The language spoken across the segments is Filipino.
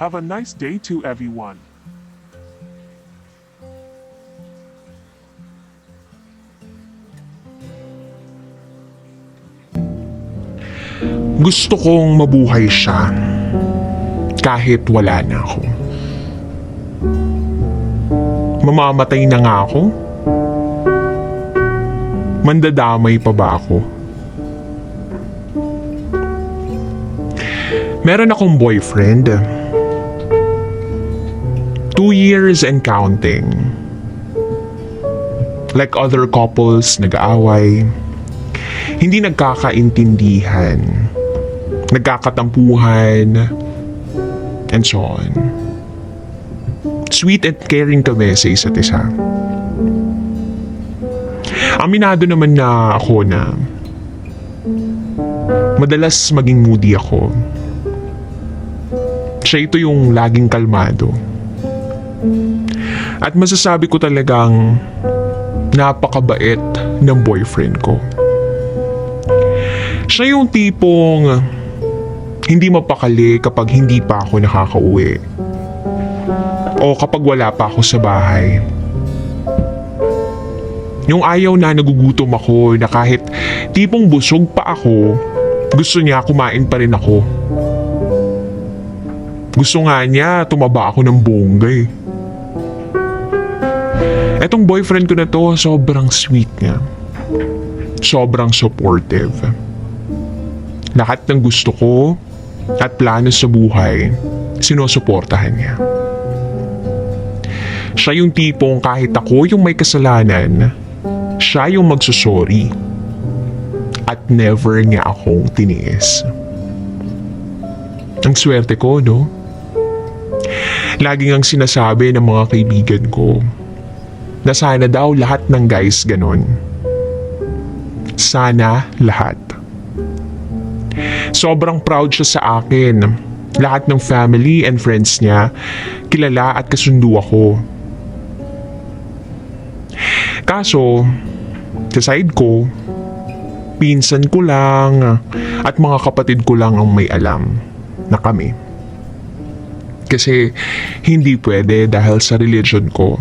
Have a nice day to everyone. Gusto kong mabuhay siya kahit wala na ako. Mamamatay na nga ako. Mandadamay pa ba ako? Meron akong boyfriend. Two years and counting. Like other couples, nag-aaway. Hindi nagkakaintindihan. Nagkakatampuhan. And so on. Sweet and caring kami sa isa't isa. Aminado naman na ako na madalas maging moody ako. Siya ito yung laging kalmado. At masasabi ko talagang napakabait ng boyfriend ko. Siya yung tipong hindi mapakali kapag hindi pa ako nakakauwi. O kapag wala pa ako sa bahay. Yung ayaw na nagugutom ako na kahit tipong busog pa ako, gusto niya kumain pa rin ako. Gusto nga niya tumaba ako ng bongga eh. Etong boyfriend ko na to, sobrang sweet niya. Sobrang supportive. Lahat ng gusto ko at plano sa buhay, sinusuportahan niya. Siya yung tipong kahit ako yung may kasalanan, siya yung magsusorry. At never niya akong tiniis. Ang swerte ko, no? Laging ang sinasabi ng mga kaibigan ko na sana daw lahat ng guys ganon. Sana lahat. Sobrang proud siya sa akin. Lahat ng family and friends niya, kilala at kasundo ako. Kaso, sa side ko, pinsan ko lang at mga kapatid ko lang ang may alam na kami. Kasi hindi pwede dahil sa religion ko.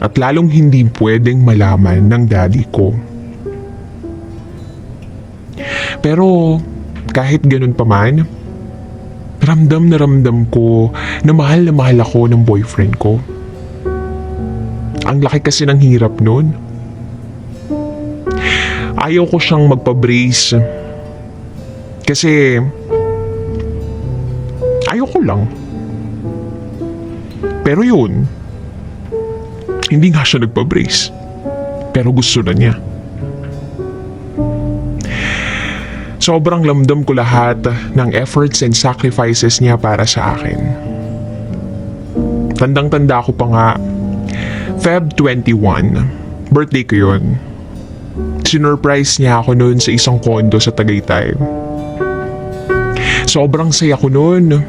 At lalong hindi pwedeng malaman ng daddy ko. Pero kahit ganun pa man, ramdam na ramdam ko na mahal na mahal ako ng boyfriend ko. Ang laki kasi ng hirap nun. Ayaw ko siyang magpa-brace. Kasi ayaw ko lang. Pero yun, hindi nga siya nagpa-brace. Pero gusto na niya. Sobrang lamdam ko lahat ng efforts and sacrifices niya para sa akin. Tandang-tanda ko pa nga, Feb 21, birthday ko yun. Sinurprise niya ako noon sa isang kondo sa Tagaytay. Sobrang saya ko noon.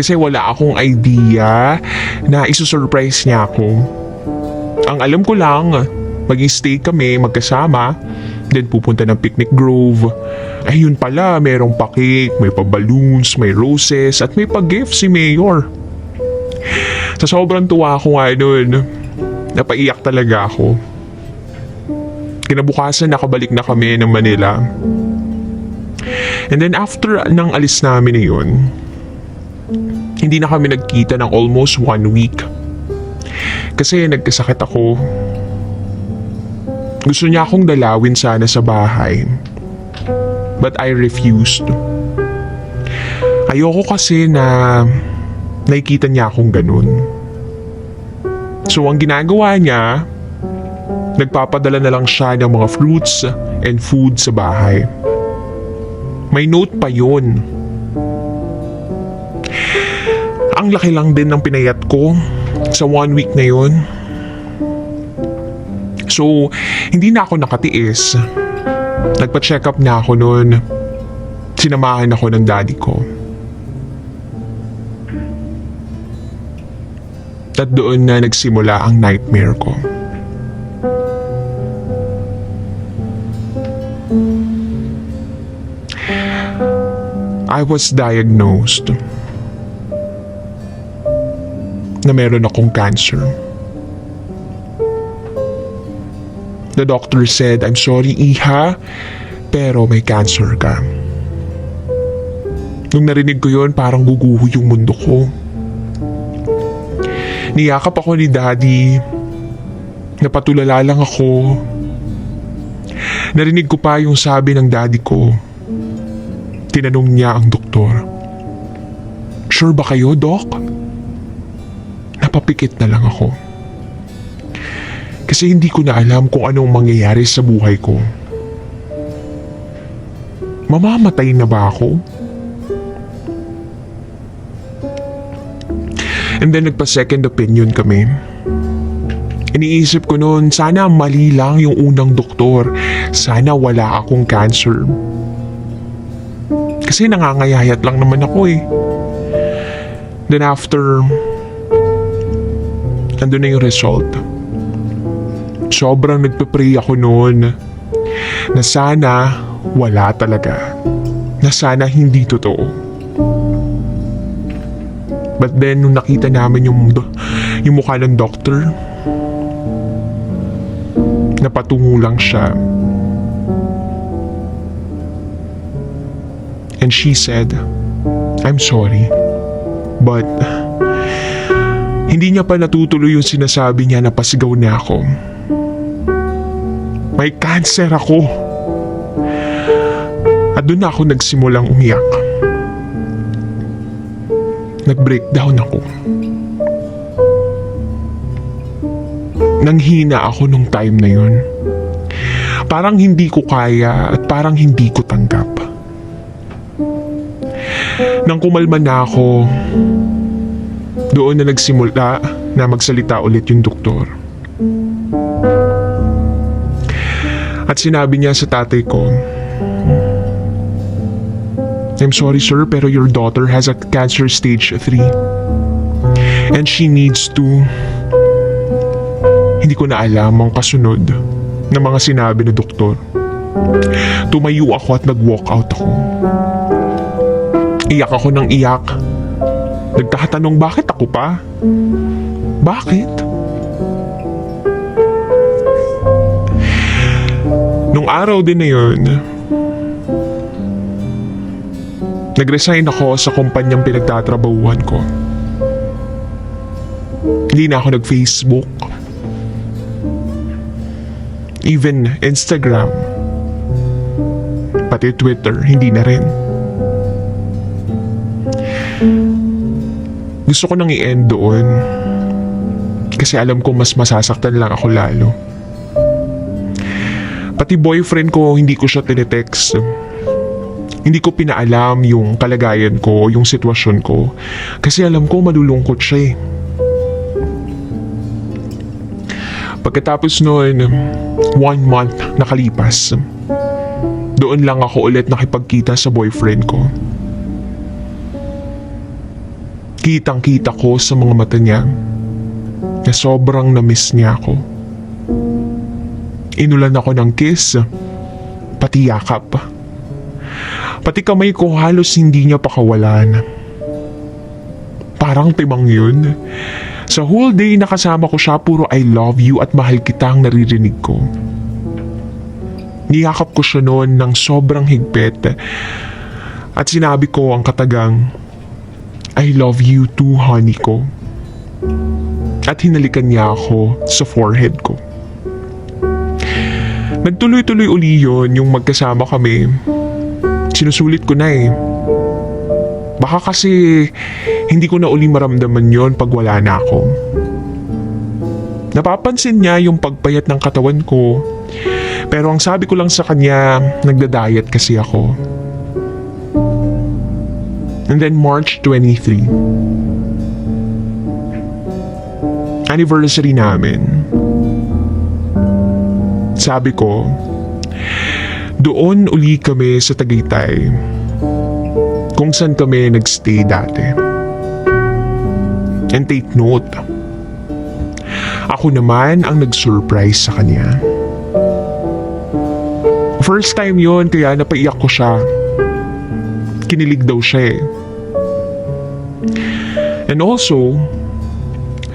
Kasi wala akong idea na isusurprise niya ako. Ang alam ko lang, mag-stay kami magkasama, then pupunta ng picnic grove. Ay yun pala, merong pa-cake, may pa-balloons, may roses, at may pa-gift si Mayor. Sa sobrang tuwa ko nga noon, napaiyak talaga ako. Kinabukasan nakabalik na kami ng Manila. And then after nang alis namin na yun, hindi na kami nagkita ng almost one week. Kasi nagkasakit ako. Gusto niya akong dalawin sana sa bahay. But I refused. Ayoko kasi na nakikita niya akong ganun. So ang ginagawa niya, nagpapadala na lang siya ng mga fruits and food sa bahay. May note pa yun. Ang laki lang din ng pinayat ko sa one week na yun. So, hindi na ako nakatiis. Nagpa-check up na ako noon. Sinamahan ako ng daddy ko. At doon na nagsimula ang nightmare ko. I was diagnosed na meron akong cancer. The doctor said, I'm sorry, Iha, pero may cancer ka. Nung narinig ko yon parang guguho yung mundo ko. Niyakap ako ni Daddy. Napatulala lang ako. Narinig ko pa yung sabi ng daddy ko. Tinanong niya ang doktor. Sure ba kayo, Doc? Napapikit na lang ako. Kasi hindi ko na alam kung anong mangyayari sa buhay ko. Mamamatay na ba ako? And then nagpa-second opinion kami. Iniisip ko noon, sana mali lang yung unang doktor. Sana wala akong cancer. Kasi nangangayayat lang naman ako eh. Then after, nandun na yung result. Sobrang nagpe-pray ako noon na sana wala talaga. Na sana hindi totoo. But then, nung nakita namin yung, yung mukha ng doctor, napatungo lang siya. And she said, I'm sorry. But, hindi niya pa natutuloy yung sinasabi niya na pasigaw na ako. May cancer ako. At doon ako nagsimulang umiyak. Nag-breakdown ako. Nanghina ako nung time na yun. Parang hindi ko kaya at parang hindi ko tanggap. Nang kumalma na ako, doon na nagsimula na magsalita ulit yung doktor. At sinabi niya sa tatay ko, I'm sorry sir pero your daughter has a cancer stage 3 and she needs to hindi ko na alam ang kasunod ng mga sinabi ni doktor. Tumayo ako at nag-walk out ako. Iyak ako ng iyak. Nagtatanong bakit ako pa? Bakit? Nung araw din na yun, nag-resign ako sa kumpanyang pinagtatrabahuhan ko. Hindi na ako nag-Facebook. Even Instagram. Pati Twitter, hindi na rin. Gusto ko nang i-end doon. Kasi alam ko mas masasaktan lang ako lalo. Pati boyfriend ko, hindi ko siya tinetext. Hindi ko pinaalam yung kalagayan ko, yung sitwasyon ko. Kasi alam ko malulungkot siya eh. Pagkatapos noon, one month nakalipas. Doon lang ako ulit nakipagkita sa boyfriend ko. Kitang kita ko sa mga mata niya na sobrang na-miss niya ako. Inulan ako ng kiss, pati yakap. Pati kamay ko halos hindi niya pakawalan. Parang timang yun. Sa whole day nakasama ko siya puro I love you at mahal kita ang naririnig ko. Niyakap ko siya noon ng sobrang higpit at sinabi ko ang katagang I love you too honey ko. At hinalikan niya ako sa forehead ko. Nagtuloy-tuloy uli yun yung magkasama kami. Sinusulit ko na eh. Baka kasi hindi ko na uli maramdaman yon pag wala na ako. Napapansin niya yung pagpayat ng katawan ko. Pero ang sabi ko lang sa kanya, nagda-diet kasi ako. And then March 23. Anniversary namin. Sabi ko, doon uli kami sa Tagaytay. Kung saan kami nagstay dati. And take note, ako naman ang nag-surprise sa kanya. First time yon kaya napaiyak ko siya. Kinilig daw siya eh. And also,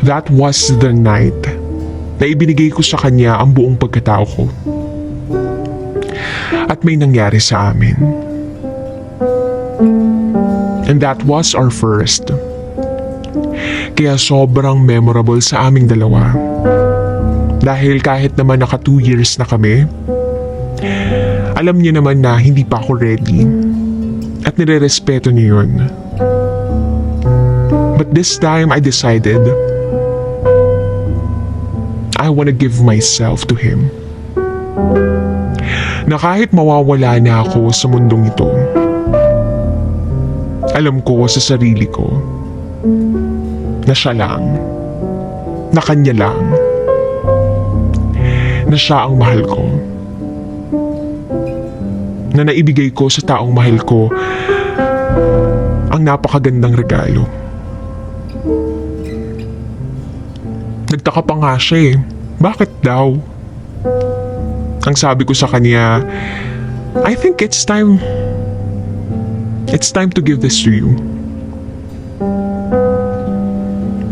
that was the night na ibinigay ko sa kanya ang buong pagkatao ko. At may nangyari sa amin. And that was our first. Kaya sobrang memorable sa aming dalawa. Dahil kahit naman naka two years na kami, alam niya naman na hindi pa ako ready. At nire-respeto niya yun. But this time I decided I want to give myself to him. Na kahit mawawala na ako sa mundong ito, alam ko sa sarili ko na siya lang, na kanya lang, na siya ang mahal ko. Na naibigay ko sa taong mahal ko ang napakagandang regalo. Nagtaka pa nga siya eh. Bakit daw? Ang sabi ko sa kanya, I think it's time, it's time to give this to you.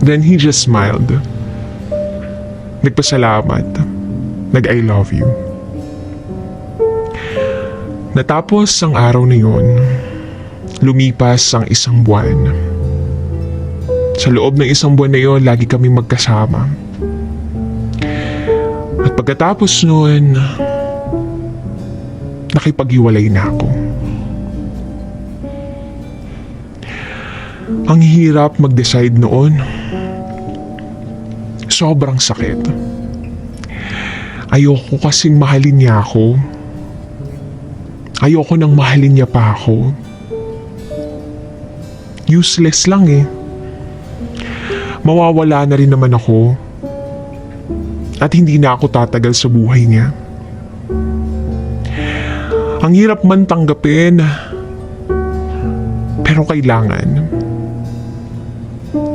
Then he just smiled. Nagpasalamat. Nag-I love you. Natapos ang araw na yun, lumipas ang isang buwan. Sa loob ng isang buwan na yun, lagi kami magkasama. At pagkatapos nun, nakipaghiwalay na ako. Ang hirap mag-decide noon. Sobrang sakit. Ayoko kasing mahalin niya ako. Ayoko nang mahalin niya pa ako. Useless lang eh. Mawawala na rin naman ako. At hindi na ako tatagal sa buhay niya. Ang hirap man tanggapin. Pero kailangan.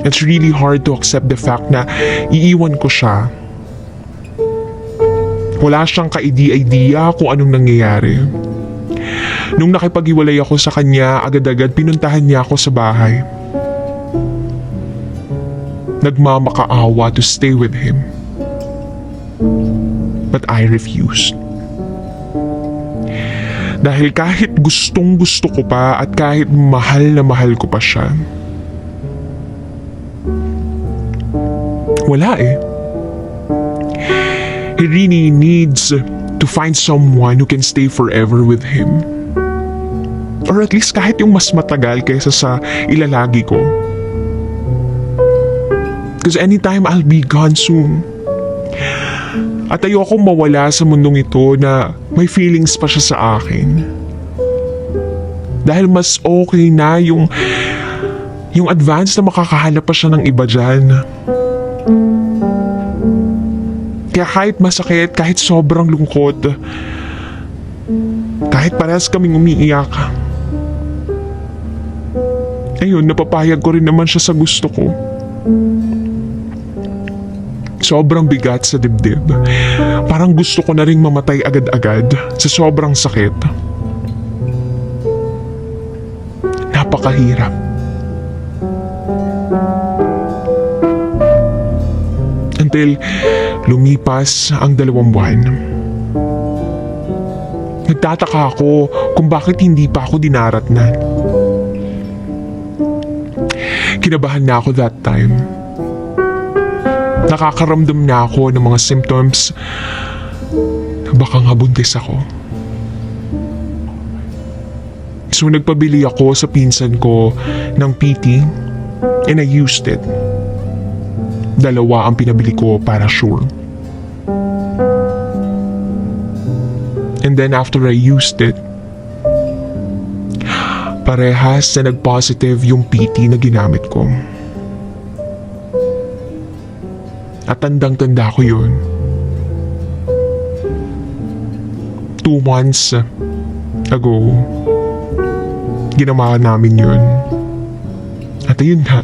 It's really hard to accept the fact na iiwan ko siya. Wala siyang ka-idea kung anong nangyayari. Nung nakipag-iwalay ako sa kanya, agad-agad pinuntahan niya ako sa bahay. Nagmamakaawa to stay with him. But I refused. Dahil kahit gustong gusto ko pa at kahit mahal na mahal ko pa siya, wala eh. He really needs to find someone who can stay forever with him. Or at least kahit yung mas matagal kaysa sa ilalagi ko. Because anytime I'll be gone soon. At ayoko mawala sa mundong ito na may feelings pa siya sa akin. Dahil mas okay na yung yung advance na makakahanap pa siya ng iba dyan. Kaya kahit masakit, kahit sobrang lungkot, kahit parehas kaming umiiyak, ayun, napapayag ko rin naman siya sa gusto ko. Sobrang bigat sa dibdib. Parang gusto ko na rin mamatay agad-agad sa sobrang sakit. Napakahirap. Until lumipas ang dalawang buwan. Nagtataka ako kung bakit hindi pa ako dinaratnan. Kinabahan na ako that time. Nakakaramdam na ako ng mga symptoms baka nga buntis ako. So nagpabili ako sa pinsan ko ng PT and I used it. Dalawa ang pinabili ko para sure. And then after I used it, parehas na nag-positive yung PT na ginamit ko. At tandang-tanda ko yun. Two months ago, ginawa namin yun. At ayun na,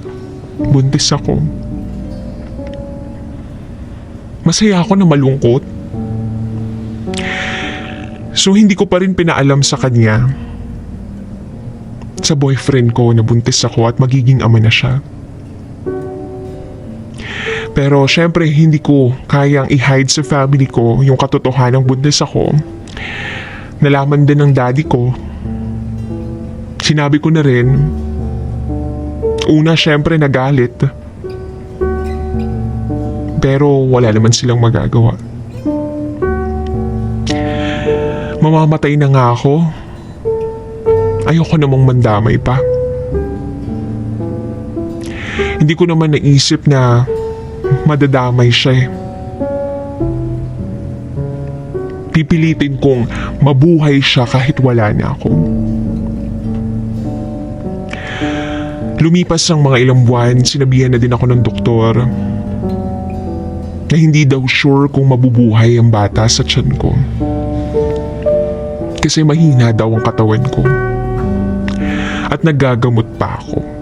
buntis ako. Masaya ako na malungkot. So hindi ko pa rin pinaalam sa kanya sa boyfriend ko na buntis ako at magiging ama na siya. Pero syempre hindi ko kayang i-hide sa family ko yung katotohanan ng buntis ako. Nalaman din ng daddy ko. Sinabi ko na rin. Una syempre nagalit. Pero wala naman silang magagawa. Mamamatay na nga ako. Ayoko namang mandamay pa. Hindi ko naman naisip na madadamay siya eh. Pipilitin kong mabuhay siya kahit wala na ako. Lumipas ang mga ilang buwan, sinabihan na din ako ng doktor na hindi daw sure kung mabubuhay ang bata sa tiyan ko. Kasi mahina daw ang katawan ko. At nagagamot pa ako.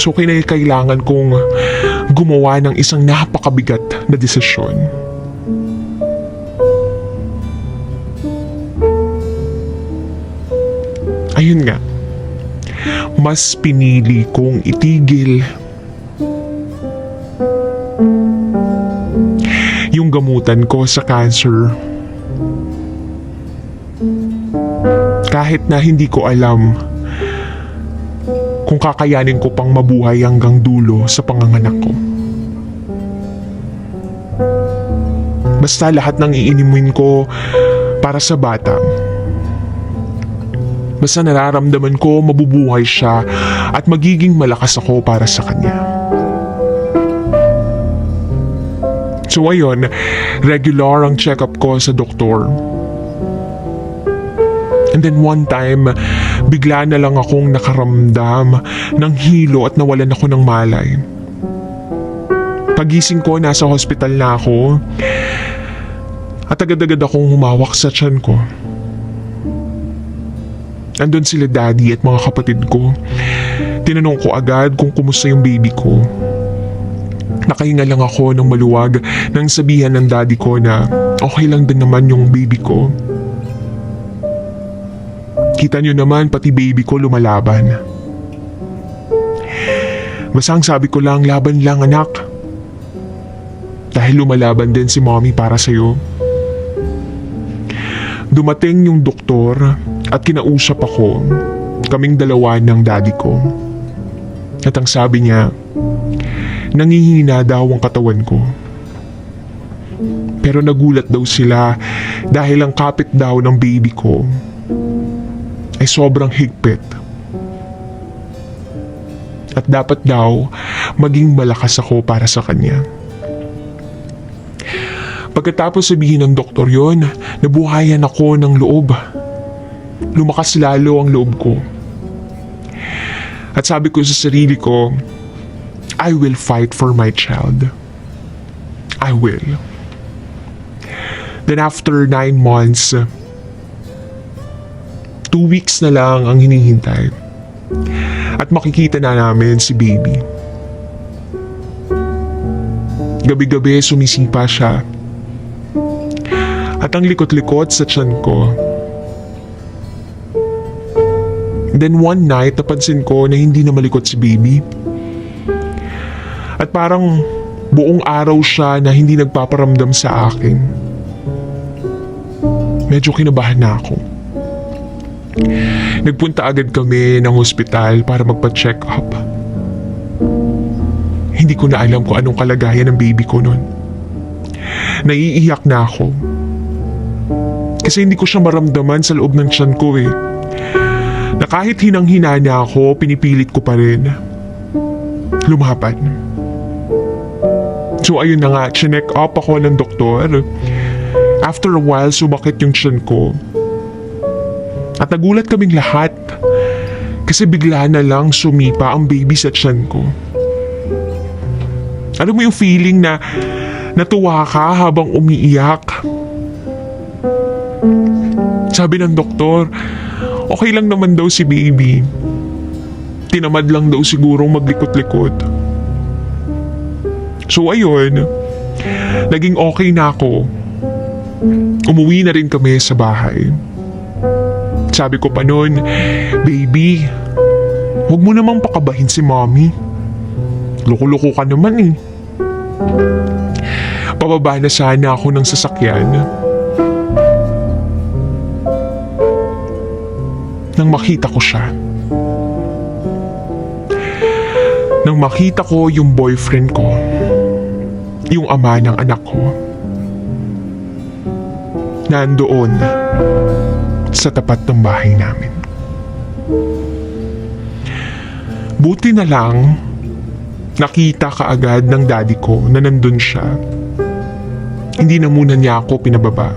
So kailangan kong gumawa ng isang napakabigat na desisyon. Ayun nga, mas pinili kong itigil yung gamutan ko sa cancer. Kahit na hindi ko alam kung kakayanin ko pang mabuhay hanggang dulo sa panganganak ko. Basta lahat ng iinimin ko para sa bata. Basta nararamdaman ko mabubuhay siya at magiging malakas ako para sa kanya. So ayun, regular ang check-up ko sa doktor. And then one time, bigla na lang akong nakaramdam ng hilo at nawalan ako ng malay. Pagising ko, nasa hospital na ako. At agad-agad akong humawak sa tiyan ko. Andun sila daddy at mga kapatid ko. Tinanong ko agad kung kumusta yung baby ko. Nakahinga lang ako ng maluwag nang sabihan ng daddy ko na okay lang din naman yung baby ko. Kita nyo naman pati baby ko lumalaban. Basta ang sabi ko lang, laban lang anak. Dahil lumalaban din si mommy para sa'yo. Dumating yung doktor at kinausap ako, kaming dalawa ng daddy ko. At ang sabi niya, nangihina daw ang katawan ko. Pero nagulat daw sila dahil ang kapit daw ng baby ko ay sobrang higpit. At dapat daw maging malakas ako para sa kanya. Pagkatapos sabihin ng doktor yon, nabuhayan ako ng loob. Lumakas lalo ang loob ko. At sabi ko sa sarili ko, I will fight for my child. I will. Then after nine months, two weeks na lang ang hinihintay. At makikita na namin si baby. Gabi-gabi sumisipa siya. At ang likot-likot sa tiyan ko. Then one night, napansin ko na hindi na malikot si baby. At parang buong araw siya na hindi nagpaparamdam sa akin. Medyo kinabahan na ako. Nagpunta agad kami ng hospital para magpa-check up. Hindi ko na alam kung anong kalagayan ng baby ko noon. Naiiyak na ako. Kasi hindi ko siya maramdaman sa loob ng tiyan ko eh. Na kahit hinang-hina na ako, pinipilit ko pa rin. Lumaban. So ayun na nga, chinek up ako ng doktor. After a while, sumakit yung tiyan ko. At nagulat kaming lahat. Kasi bigla na lang sumipa ang baby sa tiyan ko. Alam mo yung feeling na natuwa ka habang umiiyak? Sabi ng doktor, okay lang naman daw si baby. Tinamad lang daw sigurong maglikot-likot. So ayun, naging okay na ako. Umuwi na rin kami sa bahay. Sabi ko pa noon, baby, Huwag mo namang pakabahin si mommy. Loko-loko ka naman eh. Pababa na sana ako ng sasakyan. Nang makita ko siya. Nang makita ko yung boyfriend ko. Yung ama ng anak ko. Nandoon sa tapat ng bahay namin. Buti na lang, nakita kaagad ng daddy ko na nandun siya. Hindi na muna niya ako pinababa.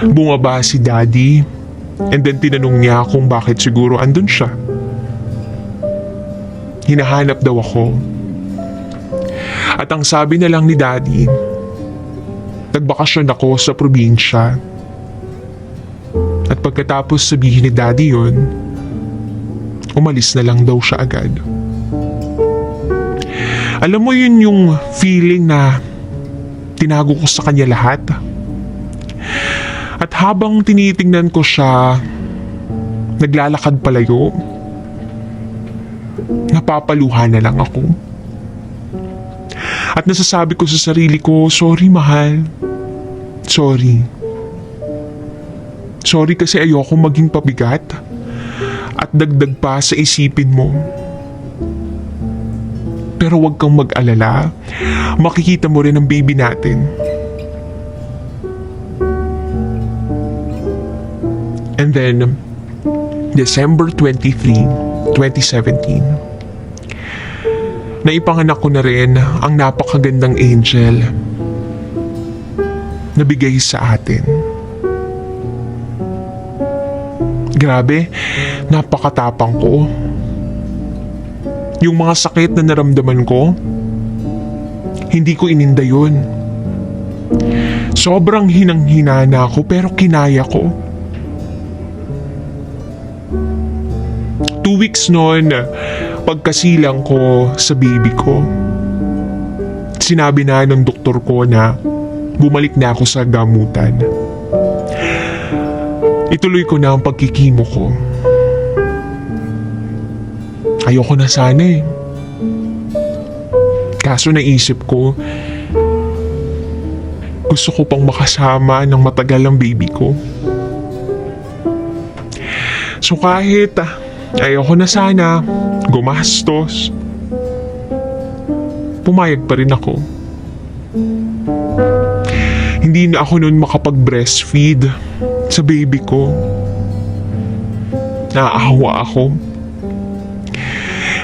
Bumaba si daddy and then tinanong niya kung bakit siguro andun siya. Hinahanap daw ako. At ang sabi na lang ni daddy, nagbakasyon ako sa probinsya. At pagkatapos sabihin ni daddy yon, umalis na lang daw siya agad. Alam mo yun yung feeling na tinago ko sa kanya lahat. At habang tinitingnan ko siya, naglalakad palayo, napapaluha na lang ako. At nasasabi ko sa sarili ko, sorry mahal. Sorry. Sorry kasi ayoko maging pabigat at dagdag pa sa isipin mo. Pero huwag kang mag-alala. Makikita mo rin ang baby natin. And then, December 23, 2017, naipanganak ko na rin ang napakagandang angel na bigay sa atin. Grabe, napakatapang ko. Yung mga sakit na naramdaman ko, hindi ko ininda yun. Sobrang hinang-hina na ako pero kinaya ko. Two weeks noon, pagkasilang ko sa baby ko, sinabi na ng doktor ko na bumalik na ako sa gamutan. Ituloy ko na ang pagkikimo ko. Ayoko na sana eh. Kaso naisip ko, gusto ko pang makasama ng matagal ang baby ko. So kahit ah, ayoko na sana, gumastos, pumayag pa rin ako. Hindi na ako noon makapag-breastfeed sa baby ko. Naaawa ako.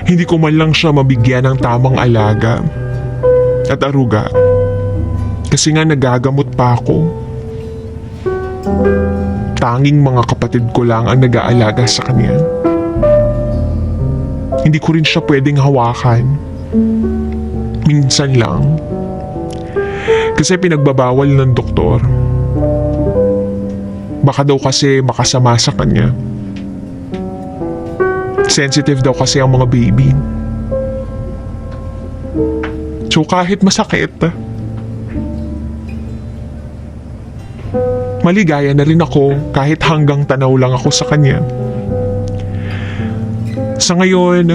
Hindi ko man lang siya mabigyan ng tamang alaga at aruga. Kasi nga nagagamot pa ako. Tanging mga kapatid ko lang ang nag-aalaga sa kanya. Hindi ko rin siya pwedeng hawakan. Minsan lang. Kasi pinagbabawal ng doktor. Baka daw kasi makasama sa kanya. Sensitive daw kasi ang mga baby. So kahit masakit, maligaya na rin ako kahit hanggang tanaw lang ako sa kanya. Sa ngayon,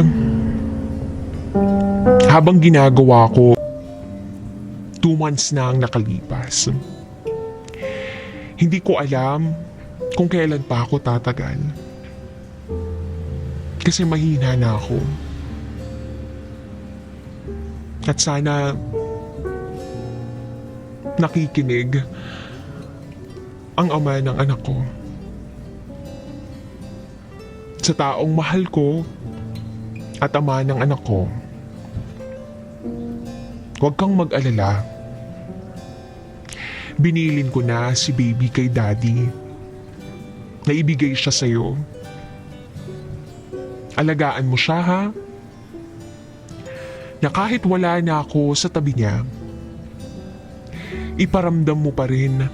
habang ginagawa ko, two months na ang nakalipas. Hindi ko alam kung kailan pa ako tatagal. Kasi mahina na ako. At sana nakikinig ang ama ng anak ko. Sa taong mahal ko at ama ng anak ko. Huwag kang mag-alala. Binilin ko na si baby kay daddy. Naibigay siya sa'yo. Alagaan mo siya ha? Na kahit wala na ako sa tabi niya, iparamdam mo pa rin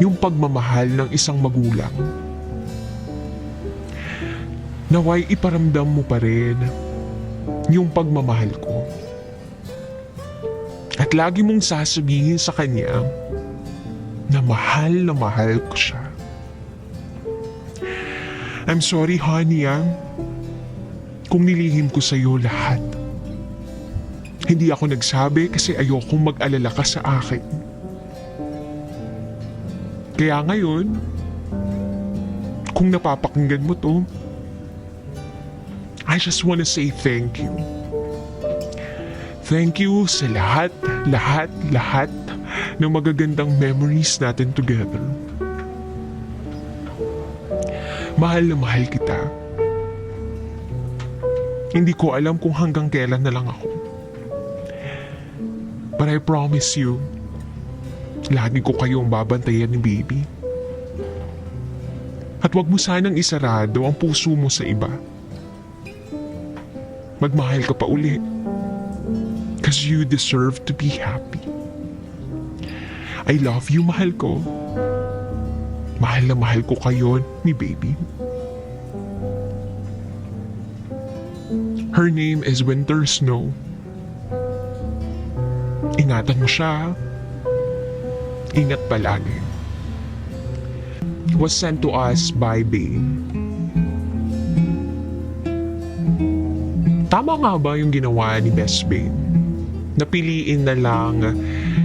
yung pagmamahal ng isang magulang. Naway iparamdam mo pa rin yung pagmamahal ko. At lagi mong sasabihin sa kanya na mahal na mahal ko siya. I'm sorry honey ah. kung nilihim ko sa'yo lahat. Hindi ako nagsabi kasi ayokong mag-alala ka sa akin. Kaya ngayon, kung napapakinggan mo to, I just wanna say thank you. Thank you sa lahat, lahat, lahat ng magagandang memories natin together. Mahal na mahal kita. Hindi ko alam kung hanggang kailan na lang ako. But I promise you, lagi ko kayong babantayan ni baby. At wag mo sanang isarado ang puso mo sa iba. Magmahal ka pa uli. Cause you deserve to be happy. I love you, mahal ko. Mahal na mahal ko kayo ni baby. Her name is Winter Snow. Ingatan mo siya. Ingat palagi. Was sent to us by Bane. Tama nga ba yung ginawa ni Best Bane? Napiliin na lang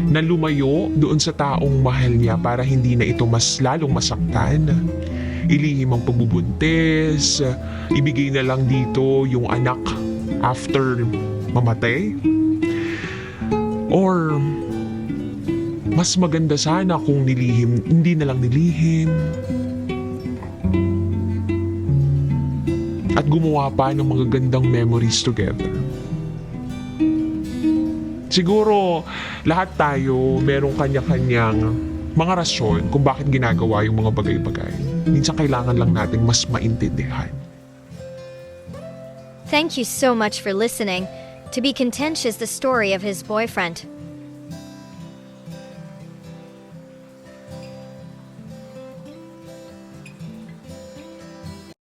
na lumayo doon sa taong mahal niya para hindi na ito mas lalong masaktan. Ilihim ang pagbubuntis, ibigay na lang dito yung anak after mamatay. Or mas maganda sana kung nilihim, hindi na lang nilihim. At gumawa pa ng mga gandang memories together. Siguro lahat tayo merong kanya-kanyang mga rasyon kung bakit ginagawa yung mga bagay-bagay. Minsan kailangan lang natin mas maintindihan. Thank you so much for listening. To be contentious, the story of his boyfriend.